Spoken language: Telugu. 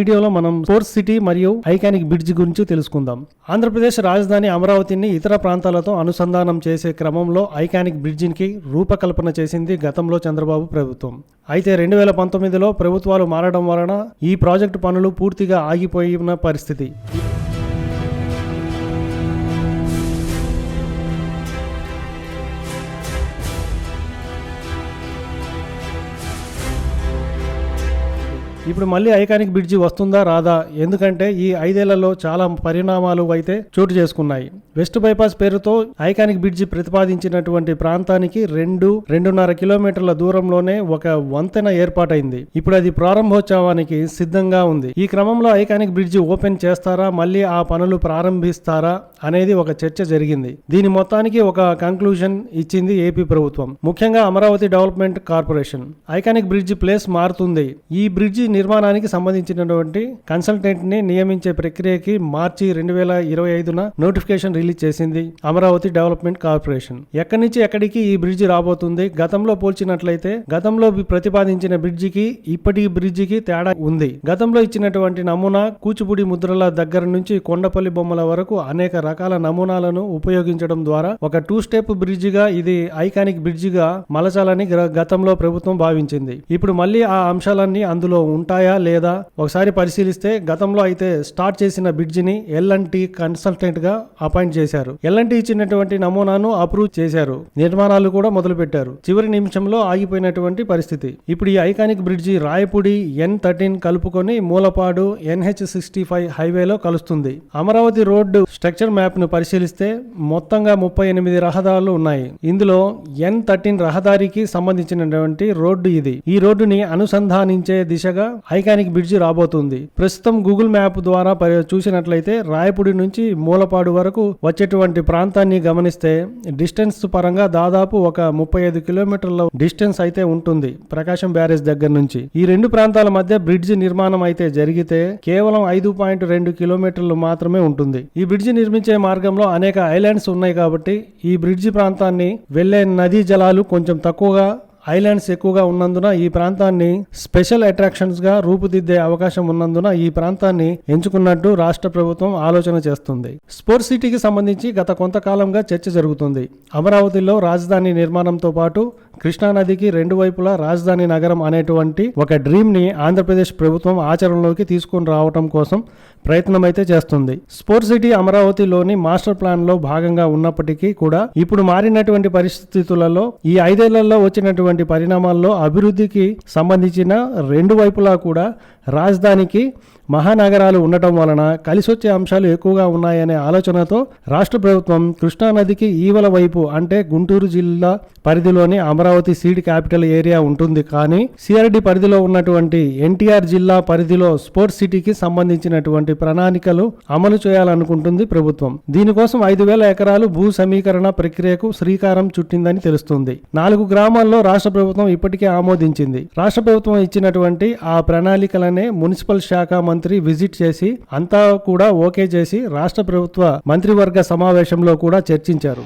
వీడియోలో మనం స్పోర్ట్స్ సిటీ మరియు ఐకానిక్ బ్రిడ్జ్ గురించి తెలుసుకుందాం. ఆంధ్రప్రదేశ్ రాజధాని అమరావతిని ఇతర ప్రాంతాలతో అనుసంధానం చేసే క్రమంలో ఐకానిక్ బ్రిడ్జికి రూపకల్పన చేసింది గతంలో చంద్రబాబు ప్రభుత్వం. అయితే రెండు వేల పంతొమ్మిదిలో ప్రభుత్వాలు మారడం వలన ఈ ప్రాజెక్టు పనులు పూర్తిగా ఆగిపోయిన పరిస్థితి. ఇప్పుడు మళ్ళీ ఐకానిక్ బ్రిడ్జి వస్తుందా రాదా? ఎందుకంటే ఈ ఐదేళ్ళలో చాలా పరిణామాలు అయితే చోటు చేసుకున్నాయి. వెస్ట్ బైపాస్ పేరుతో ఐకానిక్ బ్రిడ్జి ప్రతిపాదించినటువంటి ప్రాంతానికి రెండు రెండున్నర కిలోమీటర్ల దూరంలోనే ఒక వంతెన ఏర్పాటైంది. ఇప్పుడు అది ప్రారంభోత్సవానికి సిద్ధంగా ఉంది. ఈ క్రమంలో ఐకానిక్ బ్రిడ్జి ఓపెన్ చేస్తారా మళ్ళీ ఆ పనులు ప్రారంభిస్తారా అనేది ఒక చర్చ జరిగింది. దీని మొత్తానికి ఒక కంక్లూజన్ ఇచ్చింది ఏపీ ప్రభుత్వం. ముఖ్యంగా Amaravati development corporation. Iconic bridge place మారుతుంది. ఈ బ్రిడ్జి నిర్మాణానికి సంబంధించినటువంటి కన్సల్టెంట్ని నియమించే ప్రక్రియకి మార్చి రెండు వేల ఇరవై ఐదున నోటిఫికేషన్ రిలీజ్ చేసింది అమరావతి డెవలప్మెంట్ కార్పొరేషన్. ఎక్కడి నుంచి ఎక్కడికి ఈ బ్రిడ్జి రాబోతుంది? గతంలో పోల్చినట్లయితే గతంలో ప్రతిపాదించిన బ్రిడ్జికి ఇప్పటి బ్రిడ్జికి తేడా ఉంది. గతంలో ఇచ్చినటువంటి నమూనా కూచిపూడి ముద్రల దగ్గర నుంచి కొండపల్లి బొమ్మల వరకు అనేక రకాల నమూనాలను ఉపయోగించడం ద్వారా ఒక టూ స్టెప్ బ్రిడ్జిగా ఇది ఐకానిక్ బ్రిడ్జిగా మలచాలని గతంలో ప్రభుత్వం భావించింది. ఇప్పుడు మళ్ళీ ఆ అంశాలన్నీ అందులో ఉంటాయా లేదా? ఒకసారి పరిశీలిస్తే గతంలో అయితే స్టార్ట్ చేసిన బ్రిడ్జిని ఎల్ఎన్టీ కన్సల్టెంట్గా అపాయింట్ చేశారు. ఎల్ఎన్టీ ఇచ్చినటువంటి నమూనాను అప్రూవ్ చేశారు. నిర్మాణాలు కూడా మొదలు పెట్టారు చివరి నిమిషంలో ఆగిపోయినటువంటి పరిస్థితి. ఇప్పుడు ఈ iconic bridge Rayapudi N thirteen కలుపుకొని మూలపాడు ఎన్హెచ్ సిక్స్టీ ఫైవ్ హైవేలో కలుస్తుంది. అమరావతి రోడ్డు స్ట్రక్చర్ మ్యాప్ను పరిశీలిస్తే మొత్తంగా ముప్పై ఎనిమిది రహదారులు ఉన్నాయి. ఇందులో ఎన్ థర్టీన్ రహదారికి సంబంధించినటువంటి రోడ్డు ఇది. ఈ రోడ్డుని అనుసంధానించే దిశగా ఐకానిక్ బ్రిడ్జి రాబోతుంది. ప్రస్తుతం గూగుల్ మ్యాప్ ద్వారా చూసినట్లయితే రాయపూడి నుంచి మూలపాడు వరకు వచ్చేటువంటి ప్రాంతాన్ని గమనిస్తే డిస్టెన్స్ పరంగా దాదాపు ఒక ముప్పై ఐదు కిలోమీటర్ల డిస్టెన్స్ అయితే ఉంటుంది ప్రకాశం బ్యారేజ్ దగ్గర నుంచి. ఈ రెండు ప్రాంతాల మధ్య బ్రిడ్జి నిర్మాణం అయితే జరిగితే కేవలం ఐదు పాయింట్ రెండు కిలోమీటర్లు మాత్రమే ఉంటుంది. ఈ బ్రిడ్జి నిర్మించే మార్గంలో అనేక ఐలాండ్స్ ఉన్నాయి కాబట్టి ఈ బ్రిడ్జి ప్రాంతాన్ని వెళ్ళే నదీ జలాలు కొంచెం తక్కువగా ఐలాండ్స్ ఎక్కువగా ఉన్నందున ఈ ప్రాంతాన్ని స్పెషల్ అట్రాక్షన్స్గా రూపుదిద్దే అవకాశం ఉన్నందున ఈ ప్రాంతాన్ని ఎంచుకున్నట్టు రాష్ట్ర ప్రభుత్వం ఆలోచన చేస్తుంది. స్పోర్ట్స్ సిటీకి సంబంధించి గత కొంతకాలంగా చర్చ జరుగుతుంది. అమరావతిలో రాజధాని నిర్మాణంతో పాటు కృష్ణానదికి రెండు వైపులా రాజధాని నగరం అనేటువంటి ఒక డ్రీమ్ని ఆంధ్రప్రదేశ్ ప్రభుత్వం ఆచరణలోకి తీసుకొని రావటం కోసం ప్రయత్నం అయితే చేస్తుంది. స్పోర్ట్స్ సిటీ అమరావతిలోని మాస్టర్ ప్లాన్లో భాగంగా ఉన్నప్పటికీ కూడా ఇప్పుడు మారినటువంటి పరిస్థితులలో ఈ ఐదేళ్ళలో వచ్చినటువంటి పరిణామాల్లో అభివృద్ధికి సంబంధించిన రెండు వైపులా కూడా రాజధానికి మహానగరాలు ఉండటం వలన కలిసొచ్చే అంశాలు ఎక్కువగా ఉన్నాయనే ఆలోచనతో రాష్ట్ర ప్రభుత్వం కృష్ణానదికి ఈవల వైపు అంటే గుంటూరు జిల్లా పరిధిలోని అమరావతి సీడ్ క్యాపిటల్ ఏరియా ఉంటుంది. కానీ సిఆర్డి పరిధిలో ఉన్నటువంటి ఎన్టీఆర్ జిల్లా పరిధిలో స్పోర్ట్స్ సిటీకి సంబంధించినటువంటి ప్రణాళికలు అమలు చేయాలనుకుంటుంది ప్రభుత్వం. దీనికోసం ఐదు వేల ఎకరాలు భూ సమీకరణ ప్రక్రియకు శ్రీకారం చుట్టిందని తెలుస్తుంది. నాలుగు గ్రామాల్లో రాష్ట్ర ప్రభుత్వం ఇప్పటికే ఆమోదించింది. రాష్ట్ర ప్రభుత్వం ఇచ్చినటువంటి ఆ ప్రణాళికలనే మున్సిపల్ శాఖ మంత్రి విజిట్ చేసి అంతా కూడా ఓకే చేసి రాష్ట్ర ప్రభుత్వ మంత్రివర్గ సమావేశంలో కూడా చర్చించారు.